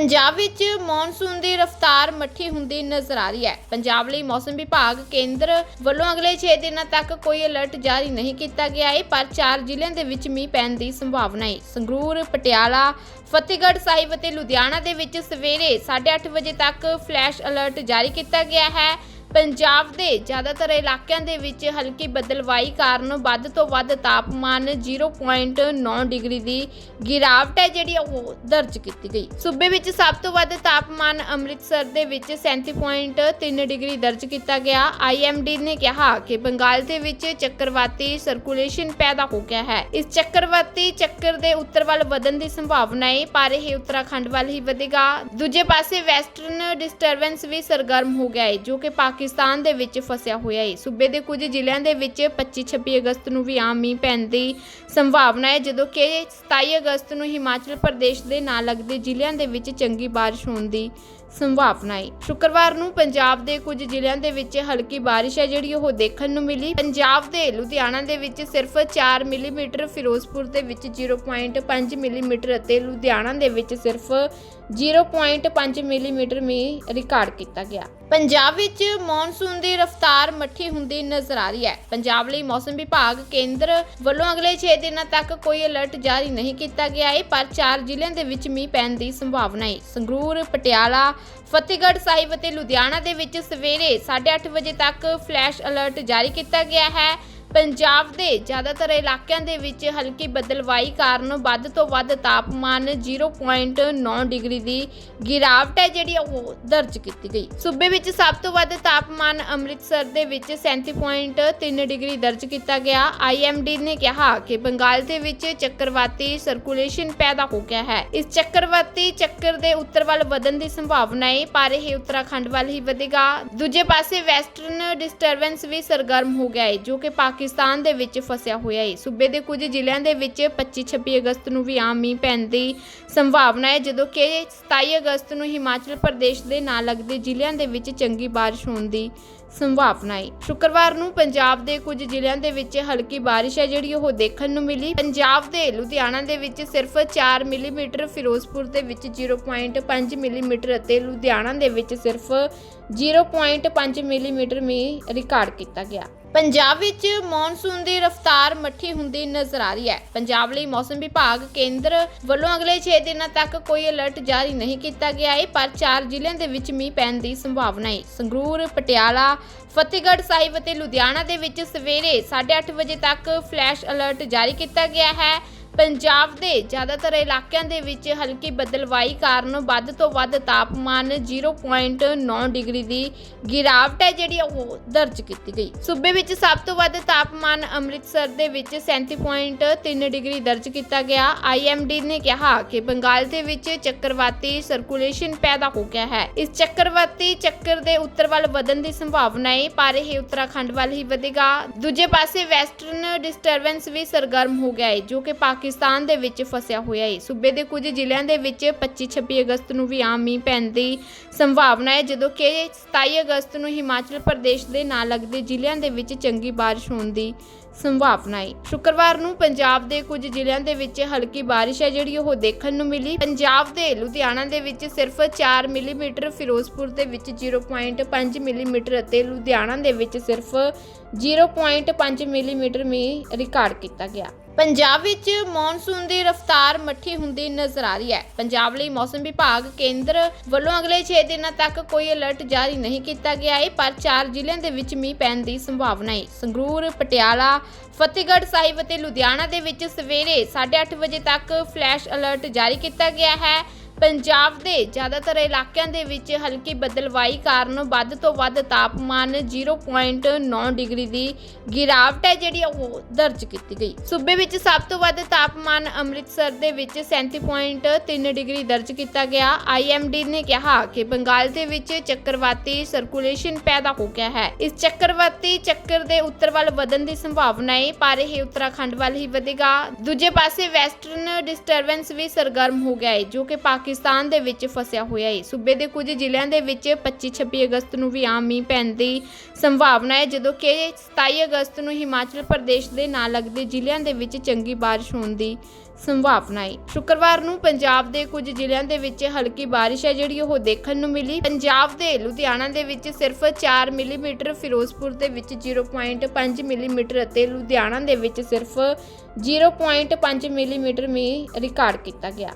ਪੰਜਾਬ ਵਿੱਚ ਮੌਨਸੂਨ ਦੀ ਰਫ਼ਤਾਰ ਮੱਠੀ ਹੁੰਦੀ ਨਜ਼ਰ ਆ ਰਹੀ ਹੈ। ਪੰਜਾਬ ਲਈ ਮੌਸਮ ਵਿਭਾਗ ਕੇਂਦਰ ਵੱਲੋਂ ਅਗਲੇ 6 ਦਿਨਾਂ ਤੱਕ ਕੋਈ ਅਲਰਟ ਜਾਰੀ ਨਹੀਂ ਕੀਤਾ ਗਿਆ ਹੈ, ਪਰ ਚਾਰ ਜ਼ਿਲ੍ਹਿਆਂ ਦੇ ਵਿੱਚ ਮੀਂਹ ਪੈਣ ਦੀ ਸੰਭਾਵਨਾ ਹੈ। ਸੰਗਰੂਰ, ਪਟਿਆਲਾ, ਫਤਿਹਗੜ੍ਹ ਸਾਹਿਬ ਅਤੇ ਲੁਧਿਆਣਾ ਦੇ ਵਿੱਚ ਸਵੇਰੇ 8:30 ਵਜੇ ਤੱਕ ਫਲੈਸ਼ ਅਲਰਟ ਜਾਰੀ ਕੀਤਾ ਗਿਆ ਹੈ। ਪੰਜਾਬ ਦੇ ਜ਼ਿਆਦਾਤਰ ਇਲਾਕਿਆਂ ਦੇ ਵਿੱਚ ਹਲਕੀ ਬਦਲਵਾਈ ਕਾਰਨ ਵੱਧ ਤੋਂ ਵੱਧ ਤਾਪਮਾਨ 0.9 ਡਿਗਰੀ ਦੀ ਗਿਰਾਵਟ ਹੈ, ਜਿਹੜੀ ਉਹ ਦਰਜ ਕੀਤੀ ਗਈ। ਸੂਬੇ ਵਿੱਚ ਸਭ ਤੋਂ ਵੱਧ ਤਾਪਮਾਨ ਅੰਮ੍ਰਿਤਸਰ ਦੇ ਵਿੱਚ 37.3 ਡਿਗਰੀ ਦਰਜ ਕੀਤਾ ਗਿਆ। ਆਈਐਮਡੀ ਨੇ ਕਿਹਾ ਕਿ ਬੰਗਾਲ ਦੇ ਵਿੱਚ ਚੱਕਰਵਾਤੀ ਸਰਕੂਲੇਸ਼ਨ ਪੈਦਾ ਹੋ ਗਿਆ ਹੈ। ਇਸ ਚੱਕਰਵਾਤੀ ਚੱਕਰ ਦੇ ਉੱਤਰ ਵੱਲ ਵਧਣ ਦੀ ਸੰਭਾਵਨਾ ਹੈ, ਪਰ ਇਹ ਉੱਤਰਾਖੰਡ ਵੱਲ ਹੀ ਵਧੇਗਾ। ਦੂਜੇ ਪਾਸੇ ਵੈਸਟਰਨ ਡਿਸਟਰਬੈਂਸ ਵੀ ਸਰਗਰਮ ਹੋ ਗਿਆ ਹੈ, ਜੋ ਕਿ ਪਾਕਿਸਤਾਨ ਦੇ ਵਿੱਚ ਫਸਿਆ ਹੋਇਆ ਹੈ ਸੂਬੇ ਦੇ ਕੁਝ ਜ਼ਿਲ੍ਹਿਆਂ ਦੇ ਵਿੱਚ 25-26 ਅਗਸਤ ਨੂੰ ਵੀ ਆਮ ਮੀਂਹ ਪੈਣ ਦੀ ਸੰਭਾਵਨਾ ਹੈ ਜਦੋਂ ਕਿ 27 ਅਗਸਤ ਨੂੰ ਹਿਮਾਚਲ ਪ੍ਰਦੇਸ਼ ਦੇ ਨਾਲ ਲੱਗਦੇ ਜ਼ਿਲ੍ਹਿਆਂ ਦੇ ਵਿੱਚ ਚੰਗੀ ਬਾਰਿਸ਼ ਹੋਣ ਦੀ ਸੰਭਾਵਨਾ ਹੈ ਸ਼ੁੱਕਰਵਾਰ ਨੂੰ ਪੰਜਾਬ ਦੇ ਕੁਝ ਜ਼ਿਲ੍ਹਿਆਂ ਦੇ ਵਿੱਚ ਹਲਕੀ ਬਾਰਿਸ਼ ਹੈ ਜਿਹੜੀ ਉਹ ਦੇਖਣ ਨੂੰ ਮਿਲੀ। ਪੰਜਾਬ ਦੇ ਲੁਧਿਆਣਾ ਦੇ ਵਿੱਚ ਸਿਰਫ 4 ਮਿਲੀਮੀਟਰ, ਫਿਰੋਜ਼ਪੁਰ ਦੇ ਵਿੱਚ 0.5 ਮਿਲੀਮੀਟਰ ਅਤੇ ਲੁਧਿਆਣਾ ਦੇ ਵਿੱਚ ਸਿਰਫ 0.5 ਮਿਲੀਮੀਟਰ ਮੀਂਹ ਰਿਕਾਰਡ ਕੀਤਾ ਗਿਆ। ਪੰਜਾਬ ਵਿੱਚ ਮੌਨਸੂਨ ਦੀ ਰਫ਼ਤਾਰ ਮੱਠੀ ਹੁੰਦੀ ਨਜ਼ਰ ਆ ਰਹੀ ਹੈ। ਪੰਜਾਬ ਲਈ ਮੌਸਮ ਵਿਭਾਗ ਕੇਂਦਰ ਵੱਲੋਂ ਅਗਲੇ 6 ਦਿਨਾਂ ਤੱਕ ਕੋਈ ਅਲਰਟ ਜਾਰੀ ਨਹੀਂ ਕੀਤਾ ਗਿਆ ਹੈ, ਪਰ ਚਾਰ ਜ਼ਿਲ੍ਹਿਆਂ ਦੇ ਵਿੱਚ ਮੀਂਹ ਪੈਣ ਦੀ ਸੰਭਾਵਨਾ ਹੈ। ਸੰਗਰੂਰ, ਪਟਿਆਲਾ, ਫਤਿਹਗੜ੍ਹ ਸਾਹਿਬ ਅਤੇ ਲੁਧਿਆਣਾ ਦੇ ਵਿੱਚ ਸਵੇਰੇ 8:30 ਵਜੇ ਤੱਕ ਫਲੈਸ਼ ਅਲਰਟ ਜਾਰੀ ਕੀਤਾ ਗਿਆ ਹੈ। ਪੰਜਾਬ ਦੇ ਜ਼ਿਆਦਾਤਰ ਇਲਾਕਿਆਂ ਦੇ ਵਿੱਚ ਹਲਕੀ ਬਦਲਵਾਈ ਕਾਰਨ ਵੱਧ ਤੋਂ ਵੱਧ ਤਾਪਮਾਨ 0.9 ਡਿਗਰੀ ਦੀ ਗਿਰਾਵਟ ਹੈ, ਜਿਹੜੀ ਉਹ ਦਰਜ ਕੀਤੀ ਗਈ। ਸੂਬੇ ਵਿੱਚ ਸਭ ਤੋਂ ਵੱਧ ਤਾਪਮਾਨ ਅੰਮ੍ਰਿਤਸਰ ਦੇ ਵਿੱਚ 37.3 ਡਿਗਰੀ ਦਰਜ ਕੀਤਾ ਗਿਆ। ਆਈਐਮਡੀ ਨੇ ਕਿਹਾ ਕਿ ਬੰਗਾਲ ਦੇ ਵਿੱਚ ਚੱਕਰਵਾਤੀ ਸਰਕੂਲੇਸ਼ਨ ਪੈਦਾ ਹੋ ਗਿਆ ਹੈ। ਇਸ ਚੱਕਰਵਾਤੀ ਚੱਕਰ ਦੇ ਉੱਤਰ ਵੱਲ ਵਧਣ ਦੀ ਸੰਭਾਵਨਾ ਹੈ, ਪਰ ਇਹ ਉੱਤਰਾਖੰਡ ਵੱਲ ਹੀ ਵਧੇਗਾ। ਦੂਜੇ ਪਾਸੇ ਵੈਸਟਰਨ ਡਿਸਟਰਬੈਂਸ ਵੀ ਸਰਗਰਮ ਹੋ ਗਿਆ ਹੈ, ਜੋ ਕਿ ਪਾਕਿਸਤਾਨ ਦੇ ਵਿੱਚ ਫਸਿਆ ਹੋਇਆ ਹੈ ਸੂਬੇ ਦੇ ਕੁਝ ਜ਼ਿਲ੍ਹਿਆਂ ਦੇ ਵਿੱਚ 25-26 ਅਗਸਤ ਨੂੰ ਵੀ ਆਮ ਮੀਂਹ ਪੈਣ ਦੀ ਸੰਭਾਵਨਾ ਹੈ ਜਦੋਂ ਕਿ 27 ਅਗਸਤ ਨੂੰ ਹਿਮਾਚਲ ਪ੍ਰਦੇਸ਼ ਦੇ ਨਾਲ ਲੱਗਦੇ ਜ਼ਿਲ੍ਹਿਆਂ ਦੇ ਵਿੱਚ ਚੰਗੀ ਬਾਰਿਸ਼ ਹੋਣ ਦੀ ਸੰਭਾਵਨਾ ਹੈ ਸ਼ੁੱਕਰਵਾਰ ਨੂੰ ਪੰਜਾਬ ਦੇ ਕੁਝ ਜ਼ਿਲ੍ਹਿਆਂ ਦੇ ਵਿੱਚ ਹਲਕੀ ਬਾਰਿਸ਼ ਹੈ ਜਿਹੜੀ ਉਹ ਦੇਖਣ ਨੂੰ ਮਿਲੀ। ਪੰਜਾਬ ਦੇ ਲੁਧਿਆਣਾ ਦੇ ਵਿੱਚ ਸਿਰਫ 4 ਮਿਲੀਮੀਟਰ, ਫਿਰੋਜ਼ਪੁਰ ਦੇ ਵਿੱਚ 0.5 ਮਿਲੀਮੀਟਰ ਅਤੇ ਲੁਧਿਆਣਾ ਦੇ ਵਿੱਚ ਸਿਰਫ 0.5 ਮਿਲੀਮੀਟਰ ਮੀਂਹ ਰਿਕਾਰਡ ਕੀਤਾ ਗਿਆ। ਪੰਜਾਬ ਵਿੱਚ ਮੌਨਸੂਨ ਦੀ ਰਫ਼ਤਾਰ ਮੱਠੀ ਹੁੰਦੀ ਨਜ਼ਰ ਆ ਰਹੀ ਹੈ। ਪੰਜਾਬ ਲਈ ਮੌਸਮ ਵਿਭਾਗ ਕੇਂਦਰ ਵੱਲੋਂ ਅਗਲੇ 6 ਦਿਨਾਂ ਤੱਕ ਕੋਈ ਅਲਰਟ ਜਾਰੀ ਨਹੀਂ ਕੀਤਾ ਗਿਆ ਹੈ, ਪਰ ਚਾਰ ਜ਼ਿਲ੍ਹਿਆਂ ਦੇ ਵਿੱਚ ਮੀਂਹ ਪੈਣ ਦੀ ਸੰਭਾਵਨਾ ਹੈ। ਸੰਗਰੂਰ, ਪਟਿਆਲਾ, ਫਤਿਹਗੜ੍ਹ ਸਾਹਿਬ ਅਤੇ ਲੁਧਿਆਣਾ ਦੇ ਵਿੱਚ ਸਵੇਰੇ 8:30 ਵਜੇ ਤੱਕ ਫਲੈਸ਼ ਅਲਰਟ ਜਾਰੀ ਕੀਤਾ ਗਿਆ ਹੈ। ਪੰਜਾਬ ਦੇ ਜ਼ਿਆਦਾਤਰ ਇਲਾਕਿਆਂ ਦੇ ਵਿੱਚ ਹਲਕੀ ਬਦਲਵਾਈ ਕਾਰਨ ਵੱਧ ਤੋਂ ਵੱਧ ਤਾਪਮਾਨ 0.9 ਡਿਗਰੀ ਦੀ ਗਿਰਾਵਟ ਹੈ ਜਿਹੜੀ ਉਹ ਦਰਜ ਕੀਤੀ ਗਈ। ਸੂਬੇ ਵਿੱਚ ਸਭ ਤੋਂ ਵੱਧ ਤਾਪਮਾਨ ਅੰਮ੍ਰਿਤਸਰ ਦੇ ਵਿੱਚ 37.3 ਡਿਗਰੀ ਦਰਜ ਕੀਤਾ ਗਿਆ। ਆਈਐਮਡੀ ਨੇ ਕਿਹਾ ਕਿ ਬੰਗਾਲ ਦੇ ਵਿੱਚ ਚੱਕਰਵਾਤੀ ਸਰਕੂਲੇਸ਼ਨ ਪੈਦਾ ਹੋ ਗਿਆ ਹੈ। ਇਸ ਚੱਕਰਵਾਤੀ ਚੱਕਰ ਦੇ ਉੱਤਰ ਵੱਲ ਵਧਣ ਦੀ ਸੰਭਾਵਨਾ ਹੈ, ਪਰ ਇਹ ਉੱਤਰਾਖੰਡ ਵੱਲ ਹੀ ਵਧੇਗਾ। ਦੂਜੇ ਪਾਸੇ ਵੈਸਟਰਨ ਡਿਸਟਰਬੈਂਸ ਵੀ ਸਰਗਰਮ ਹੋ ਗਿਆ ਹੈ, ਜੋ ਕਿ ਪਾਕਿਸਤਾਨ ਦੇ ਵਿੱਚ ਫਸਿਆ ਹੋਇਆ ਹੈ ਸੂਬੇ ਦੇ ਕੁਝ ਜ਼ਿਲ੍ਹਿਆਂ ਦੇ ਵਿੱਚ 25-26 ਅਗਸਤ ਨੂੰ ਵੀ ਆਮ ਮੀਂਹ ਪੈਣ ਦੀ ਸੰਭਾਵਨਾ ਹੈ ਜਦੋਂ ਕਿ 27 ਅਗਸਤ ਨੂੰ ਹਿਮਾਚਲ ਪ੍ਰਦੇਸ਼ ਦੇ ਨਾਲ ਲੱਗਦੇ ਜ਼ਿਲ੍ਹਿਆਂ ਦੇ ਵਿੱਚ ਚੰਗੀ ਬਾਰਿਸ਼ ਹੋਣ ਦੀ ਸੰਭਾਵਨਾ ਹੈ ਸ਼ੁੱਕਰਵਾਰ ਨੂੰ ਪੰਜਾਬ ਦੇ ਕੁਝ ਜ਼ਿਲ੍ਹਿਆਂ ਦੇ ਵਿੱਚ ਹਲਕੀ ਬਾਰਿਸ਼ ਹੈ ਜਿਹੜੀ ਉਹ ਦੇਖਣ ਨੂੰ ਮਿਲੀ। ਪੰਜਾਬ ਦੇ ਲੁਧਿਆਣਾ ਦੇ ਵਿੱਚ ਸਿਰਫ 4 ਮਿਲੀਮੀਟਰ, ਫਿਰੋਜ਼ਪੁਰ ਦੇ ਵਿੱਚ 0.5 ਮਿਲੀਮੀਟਰ ਅਤੇ ਲੁਧਿਆਣਾ ਦੇ ਵਿੱਚ ਸਿਰਫ 0.5 ਮਿਲੀਮੀਟਰ ਮੀਂਹ ਰਿਕਾਰਡ ਕੀਤਾ ਗਿਆ। ਪੰਜਾਬ ਵਿੱਚ ਮੌਨਸੂਨ ਦੀ ਰਫ਼ਤਾਰ ਮੱਠੀ ਹੁੰਦੀ ਨਜ਼ਰ ਆ ਰਹੀ ਹੈ। ਪੰਜਾਬ ਲਈ ਮੌਸਮ ਵਿਭਾਗ ਕੇਂਦਰ ਵੱਲੋਂ ਅਗਲੇ 6 ਦਿਨਾਂ ਤੱਕ ਕੋਈ ਅਲਰਟ ਜਾਰੀ ਨਹੀਂ ਕੀਤਾ ਗਿਆ ਹੈ ਪਰ ਚਾਰ ਜ਼ਿਲ੍ਹਿਆਂ ਦੇ ਵਿੱਚ ਮੀਂਹ ਪੈਣ ਦੀ ਸੰਭਾਵਨਾ ਹੈ ਸੰਗਰੂਰ, ਪਟਿਆਲਾ, ਫਤਿਹਗੜ੍ਹ ਸਾਹਿਬ ਅਤੇ ਲੁਧਿਆਣਾ ਦੇ ਵਿੱਚ ਸਵੇਰੇ 8:30 ਵਜੇ ਤੱਕ ਫਲੈਸ਼ ਅਲਰਟ ਜਾਰੀ ਕੀਤਾ ਗਿਆ ਹੈ। ਪੰਜਾਬ ਦੇ ਜ਼ਿਆਦਾਤਰ ਇਲਾਕਿਆਂ ਦੇ ਵਿੱਚ ਹਲਕੀ ਬਦਲਵਾਈ ਕਾਰਨ ਵੱਧ ਤੋਂ ਵੱਧ ਤਾਪਮਾਨ 0.9 ਡਿਗਰੀ ਦੀ ਗਿਰਾਵਟ ਹੈ ਜਿਹੜੀ ਉਹ ਦਰਜ ਕੀਤੀ ਗਈ। ਸੂਬੇ ਵਿੱਚ ਸਭ ਤੋਂ ਵੱਧ ਤਾਪਮਾਨ ਅੰਮ੍ਰਿਤਸਰ ਦੇ ਵਿੱਚ 37.3 ਡਿਗਰੀ ਦਰਜ ਕੀਤਾ ਗਿਆ। ਆਈਐਮਡੀ ਨੇ ਕਿਹਾ ਕਿ ਬੰਗਾਲ ਦੇ ਵਿੱਚ ਚੱਕਰਵਾਤੀ ਸਰਕੂਲੇਸ਼ਨ ਪੈਦਾ ਹੋ ਗਿਆ ਹੈ। ਇਸ ਚੱਕਰਵਾਤੀ ਚੱਕਰ ਦੇ ਉੱਤਰ ਵੱਲ ਵਧਣ ਦੀ ਸੰਭਾਵਨਾ ਹੈ, ਪਰ ਇਹ ਉੱਤਰਾਖੰਡ ਵੱਲ ਹੀ ਵਧੇਗਾ। ਦੂਜੇ ਪਾਸੇ ਵੈਸਟਰਨ ਡਿਸਟਰਬੈਂਸ ਵੀ ਸਰਗਰਮ ਹੋ ਗਿਆ ਹੈ, ਜੋ ਕਿ ਪਾਕਿ ਪਾਕਿਸਤਾਨ ਦੇ ਵਿੱਚ ਫਸਿਆ ਹੋਇਆ ਹੈ ਸੂਬੇ ਦੇ ਕੁਝ ਜ਼ਿਲ੍ਹਿਆਂ ਦੇ ਵਿੱਚ 25-26 ਅਗਸਤ ਨੂੰ ਵੀ ਆਮ ਮੀਂਹ ਪੈਣ ਦੀ ਸੰਭਾਵਨਾ ਹੈ ਜਦੋਂ ਕਿ 27 ਅਗਸਤ ਨੂੰ ਹਿਮਾਚਲ ਪ੍ਰਦੇਸ਼ ਦੇ ਨਾਲ ਲੱਗਦੇ ਜ਼ਿਲ੍ਹਿਆਂ ਦੇ ਵਿੱਚ ਚੰਗੀ ਬਾਰਿਸ਼ ਹੋਣ ਦੀ ਸੰਭਾਵਨਾ ਹੈ ਸ਼ੁੱਕਰਵਾਰ ਨੂੰ ਪੰਜਾਬ ਦੇ ਕੁਝ ਜ਼ਿਲ੍ਹਿਆਂ ਦੇ ਵਿੱਚ ਹਲਕੀ ਬਾਰਿਸ਼ ਹੈ ਜਿਹੜੀ ਉਹ ਦੇਖਣ ਨੂੰ ਮਿਲੀ। ਪੰਜਾਬ ਦੇ ਲੁਧਿਆਣਾ ਦੇ ਵਿੱਚ ਸਿਰਫ 4 ਮਿਲੀਮੀਟਰ, ਫਿਰੋਜ਼ਪੁਰ ਦੇ ਵਿੱਚ 0.5 ਮਿਲੀਮੀਟਰ ਅਤੇ ਲੁਧਿਆਣਾ ਦੇ ਵਿੱਚ ਸਿਰਫ 0.5 ਮਿਲੀਮੀਟਰ ਮੀਂਹ ਰਿਕਾਰਡ ਕੀਤਾ ਗਿਆ।